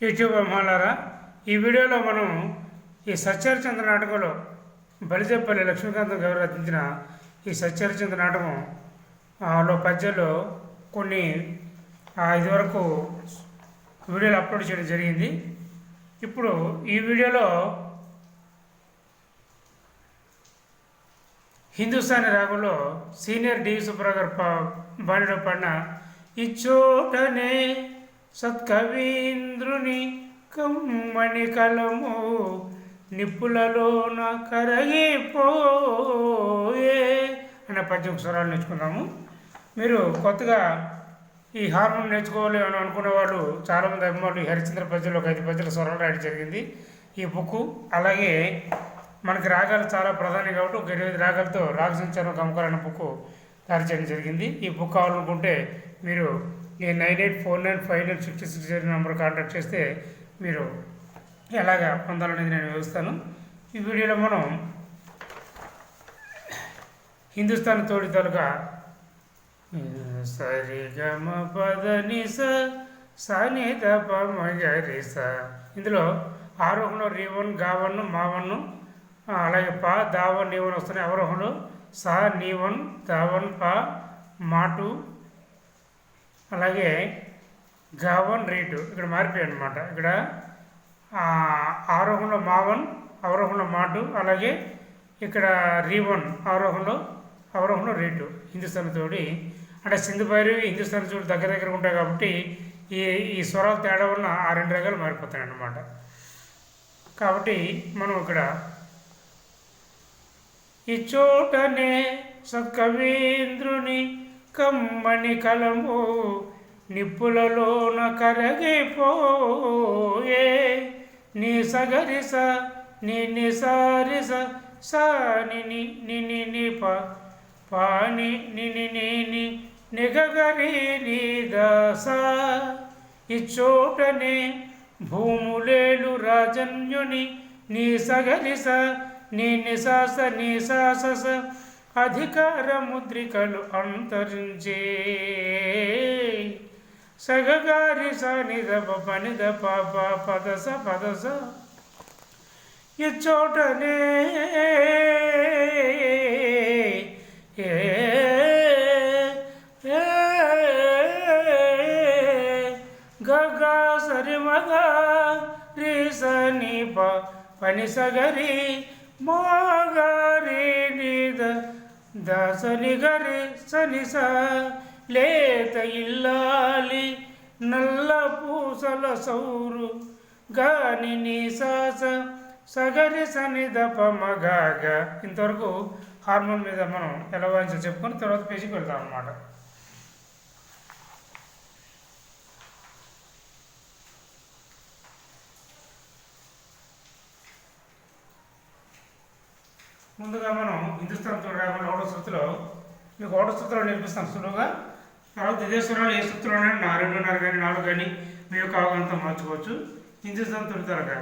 YouTube అమ్మాలారా ఈ వీడియోలో మనం ఈ సత్యహరిచంద్ర నాటకంలో బలిజపల్లి లక్ష్మీకాంత్ గారు రచించిన ఈ సత్యహరిచంద్ర నాటకం ఆ, లో పద్యాలు కొన్ని ఇదివరకు వీడియోలు అప్లోడ్ చేయడం జరిగింది. ఇప్పుడు ఈ వీడియోలో హిందుస్థానీ రాగంలో సీనియర్ డివి సుబ్బారావు గారు పా- ఈ చోటనే సత్కవీంద్రుని కమ్మణి కలము నిప్పులలోన కరగిపోయే అనే పద్యం స్వరాలు నేర్చుకుందాము. మీరు కొత్తగా ఈ హార్మోన్ నేర్చుకోవాలి అని అనుకునే వాళ్ళు చాలామంది అభిమానులు హరిచంద్ర పద్యంలో ఒక ఐదు పద్యాల స్వరాలు రాయడం జరిగింది. ఈ బుక్ అలాగే మనకి రాగాలు చాలా ప్రధానం కాబట్టి ఒక ఇరవై రాగాలతో రాగ సంచారం గమకాలు అనే బుక్ తయారు చేయడం జరిగింది. ఈ బుక్ కావాలనుకుంటే మీరు ఈ nine eight four nine five nine sixty six zero number contact చేస్తే మీరు ఎలాగ పొందాలనేది నేను వివరిస్తాను. ఈ వీడియోలో మనం హిందుస్థాన్ తోడి తలుగా సరిగమ పదని స సని దప మగరి స ఇందులో ఆరోహణలో రీవన్ గావన్ మావన్ అలాగే పా దావన్ నీవన్ వస్తున్నాయి. అవరోహణలో సా నీవన్ దావన్ పా మాటు అలాగే గావన్ రీటు ఇక్కడ మారిపోయాయి అనమాట ఇక్కడ ఆరోహణలో మావన్ అవరోహణలో మాటు అలాగే ఇక్కడ రీవన్ ఆరోహణలో అవరోహణలో రేటు హిందుస్థాన్ తోడి అంటే సింధు భైరవి హిందుస్థాన్ తోడి దగ్గర దగ్గర ఉంటాయి కాబట్టి ఈ ఈ స్వరాలు తేడా వలన ఆ రెండు రకాలు మారిపోతాయి అన్నమాట. కాబట్టి మనం ఇక్కడ ఈ చోటనే సత్కవీంద్రుని కమ్మని కలము నిప్పులలోన కరగిపోయే. నీ సగరిస నీ నిసారిస సాని ని నిప పాని నిని ని నిగగరి నీ దాస. ఈ భూములేలు రాజన్యుని నీ సగరిస నీ నిసాస నీ సాసస అధికార ముద్రికలు అంతరించే. సగగారి సనిదప పనిద పాప పదస పదస. ఇచ్చోటనే ఏ గగా సరి మగ సని పని సగరి మగరి నిద దసని గరి సనిస లేత ఇల్లాలి నల్ల పూసల సౌరు గాని నీసాస సగరి సని దప మగాగ ఇంతవరకు హార్మోన్ మీద మనం ఎలా వాయించో చెప్పుకొని తర్వాత పేజీకి వెళ్తాం అన్నమాట. ముందుగా మనం హిందుస్థాన్ రాగంలో ఓడ శృతిలో మీకు ఓడ శృతిలో నేర్పిస్తాం సులువుగా. తర్వాత ఇదే స్వరాలు ఏ శృతిలో నా రెండున్నర కానీ నాలుగు కానీ మీ యొక్క అవగాహనతో మార్చుకోవచ్చు. హిందుస్థాన్ తొలితరగా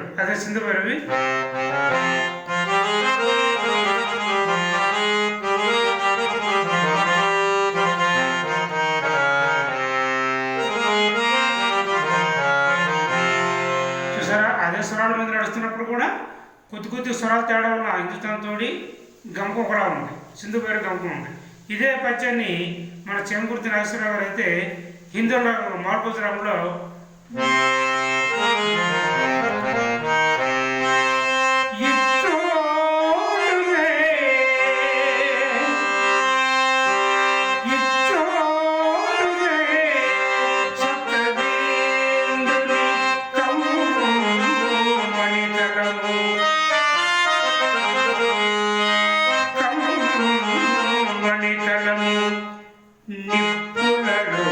హిందుస్థాన్ అదే సింధు భైరవి చూసారా? అదే స్వరాల మీద నడుస్తున్నప్పుడు కూడా కొద్ది కొద్ది స్వరాలు తేడా ఉన్న హిందుస్థాన్ తోడి గమకం కూడా ఉంది. సింధు పేరు గమకం ఉంది. ఇదే పద్యాన్ని మన చెంకుర్తి నాగేశ్వరరావు గారు అయితే హిందూ మార్పుజ నితలం నిప్పులలో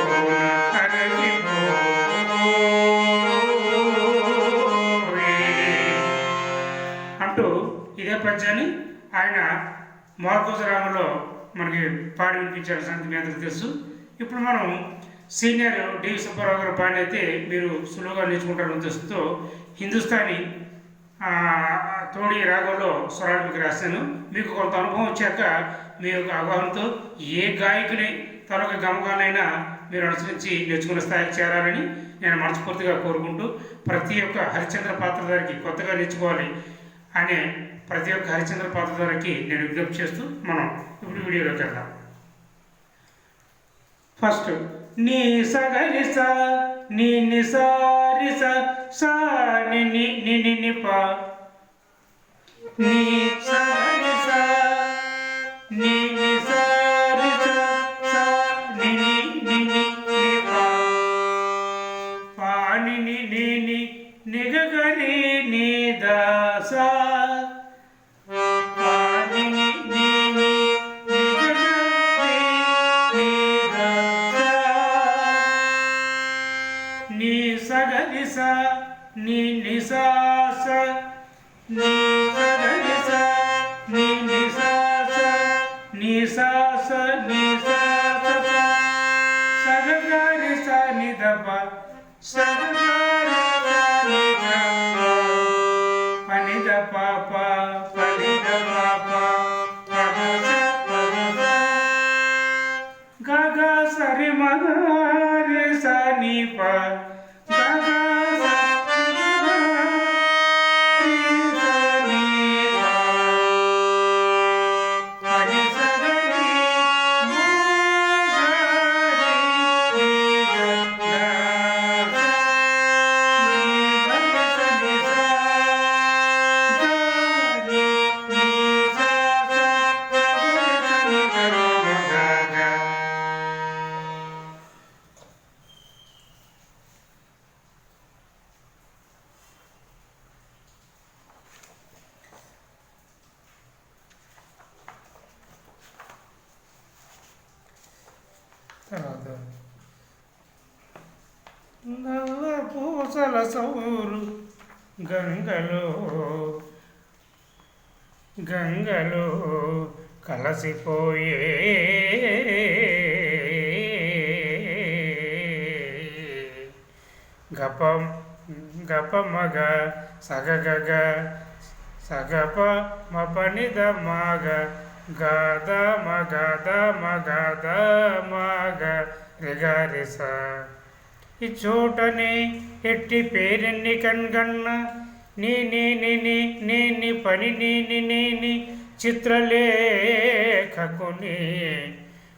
అంటూ ఇదే పద్యాన్ని ఆయన మోర్కోజరాములో మనకి పాడి వినిపించారు సంగతి మీ తెలుసు. ఇప్పుడు మనం సీనియర్ డివి సుబ్బారావు గారు పాడి అయితే మీరు సులువుగా నేర్చుకుంటారు ఉద్దేశంతో హిందుస్థానీ తోడి రాగంలో స్వరాలకు రాశాను. మీకు కొంత అనుభవం వచ్చాక మీ యొక్క అవగాహనతో ఏ గాయకుని తనొక గమకాలైనా మీరు అనుసరించి నేర్చుకునే స్థాయికి చేరాలని నేను మనస్ఫూర్తిగా కోరుకుంటూ ప్రతి ఒక్క హరిశ్చంద్ర పాత్రధారికి కొత్తగా నేర్చుకోవాలి అనే ప్రతి ఒక్క హరిశ్చంద్ర పాత్రధారికి నేను విజ్ఞప్తి చేస్తూ మనం ఇప్పుడు వీడియోలోకి వెళ్దాం. ఫస్ట్ నీ సగరి స నీ నిసారి స సా ని ని ని నీ సగరి ద ప ప పని ద ప ప పద స పద స గగ సరి మగారి రే ప తర్వాత. నల్ల పూసల సౌరు గంగలో గంగలో కలసిపోయే. గపం గప మగ సగగగ సగప మపనిద మగ గద మగద మగద మగ రిగరిస ఈ చోటని ఎట్టి పేరెన్ని కన్గన్న? నీ నీ నీ పని నీ నేని చిత్రలేఖకుని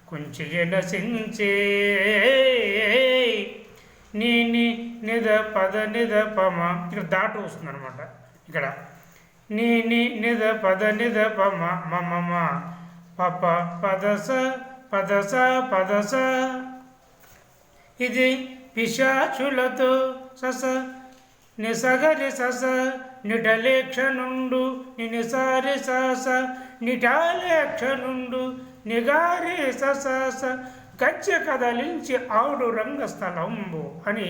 కొంచెం నశించే. నీ నిద పద నిద పమ. ఇక్కడ దాటు వస్తుంది అనమాట ఇక్కడ నీ నీ నిద పద నిద పమ మమ మ పప పదస పదస పదస ఇది పిశాచులతో సస. నిసగరి సస నిటలేక్షనుండు నినిసారి సస. నిటాలేక్షనుండు నిగారి సస గచ్చ కదలించి ఆవుడు రంగస్థలంబు అని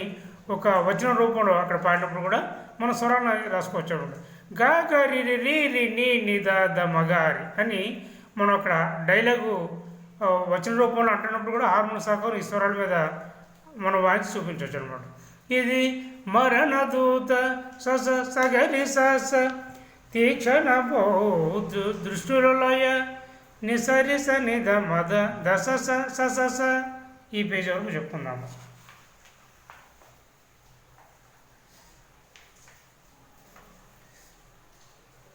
ఒక వచన రూపంలో అక్కడ పాడినప్పుడు కూడా మన స్వరాన్ని రాసుకోవచ్చు గాగరి రి రి నీ నిద ద మగారి అని మనం అక్కడ డైలాగు వచన రూపంలో అంటున్నప్పుడు కూడా హార్మోన్ సహకారం ఈ స్వరాల మీద మనం వాయించి చూపించవచ్చు అనమాట ఇది మరణ దూత సస సగరి సస తీక్షణ బౌద్ధ దృష్టిలయ నిసరి స నిధ మద దశ స స. ఈ పేజీ వరకు చెప్తున్నాము గప మ గప మ గ స గ గ గ స గ గ గ స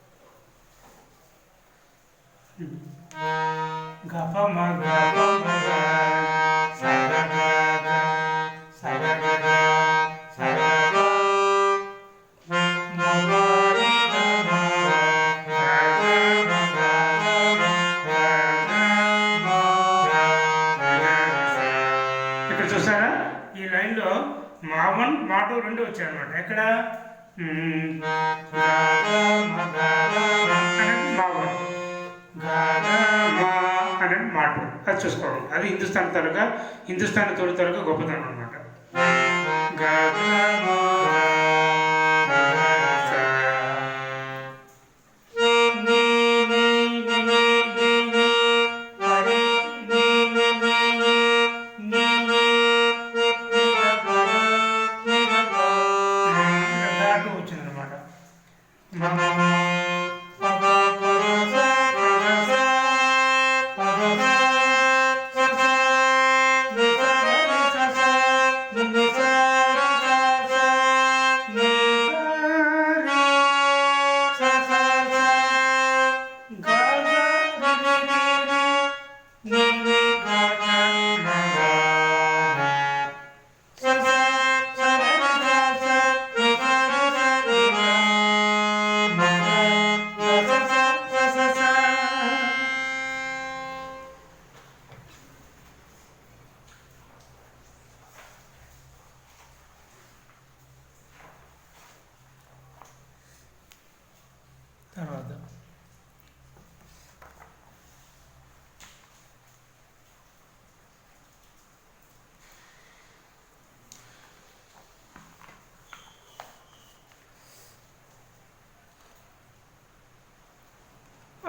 గ గ మ మ రి గ మ గ గ మ గ గ గ మ గ గ స. ఇక్కడ చూసారా? ఈ లైన్లో మా వన్ మా టూ రెండు వచ్చాయి అనమాట ఎక్కడ మాట. అది చూసుకోవడం అది హిందుస్థాన్ తరగా హిందుస్థాన్ తొలి తరగా గొప్పతనం అనమాట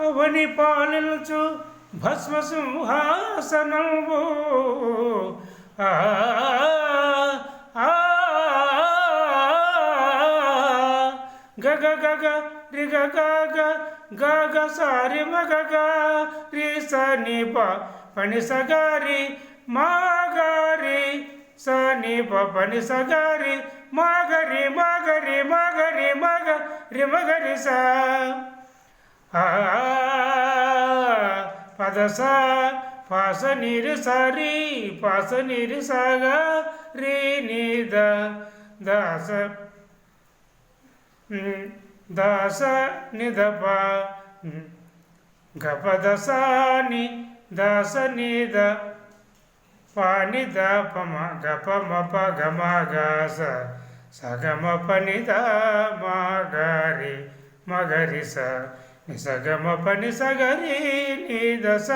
శోభని పాలించు భస్మ సింహాసనము గగ గగ రిగ గగ గగ సారి మగ రి స ని ప పని సగారి మాగారి స ని ప పని సగారి మాగరి మాగరి మాగరి మగ రి మగరి సా పదస పాస నీరు సరి పాస నీరు సగ రి ని దాస దాస నిదప ఉమ్, గప దస దాస నిద పాని ద పమ గప మప గమ గాస సగమ పని ద మగరి మగరి స నిసగమ పని సగరి నీ దశ.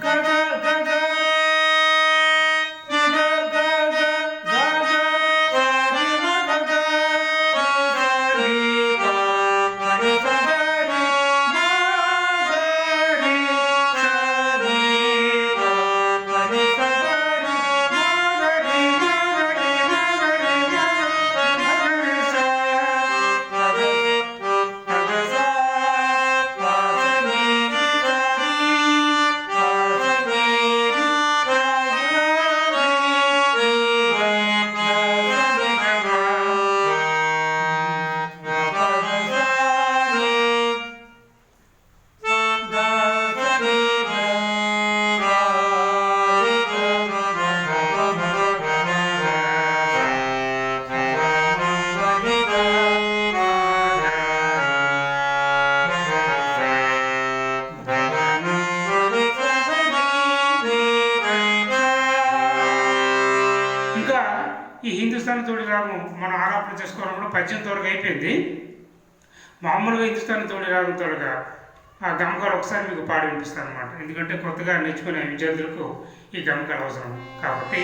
గగ మనం ఆరోపణ చేసుకోవడం పద్యం త్వరగా అయిపోయింది. మామూలుగా హిందుస్థాన్ తోడి రాగం త్వరగా ఆ గమకాలు ఒకసారి మీకు పాడి వినిపిస్తాను అనమాట ఎందుకంటే కొత్తగా నేర్చుకునే విద్యార్థులకు ఈ గమకాలు అవసరం కాబట్టి.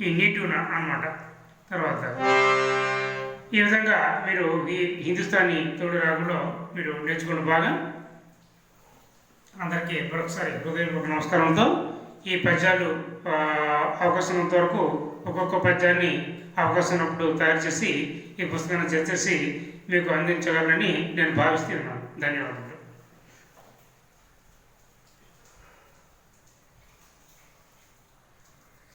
ఈ నీటి అన్నమాట. తర్వాత ఈ విధంగా మీరు ఈ హిందుస్థానీ తోడు రాగులో మీరు నేర్చుకున్న బాగా. అందరికీ మరొకసారి హృదయపూర్వక నమస్కారంతో ఈ పద్యాలు అవకాశం వరకు ఒక్కొక్క పద్యాన్ని అవకాశం ఉన్నప్పుడు తయారు చేసి ఈ పుస్తకాన్ని చేసేసి మీకు అందించగలనని నేను భావిస్తున్నాను ధన్యవాదాలు.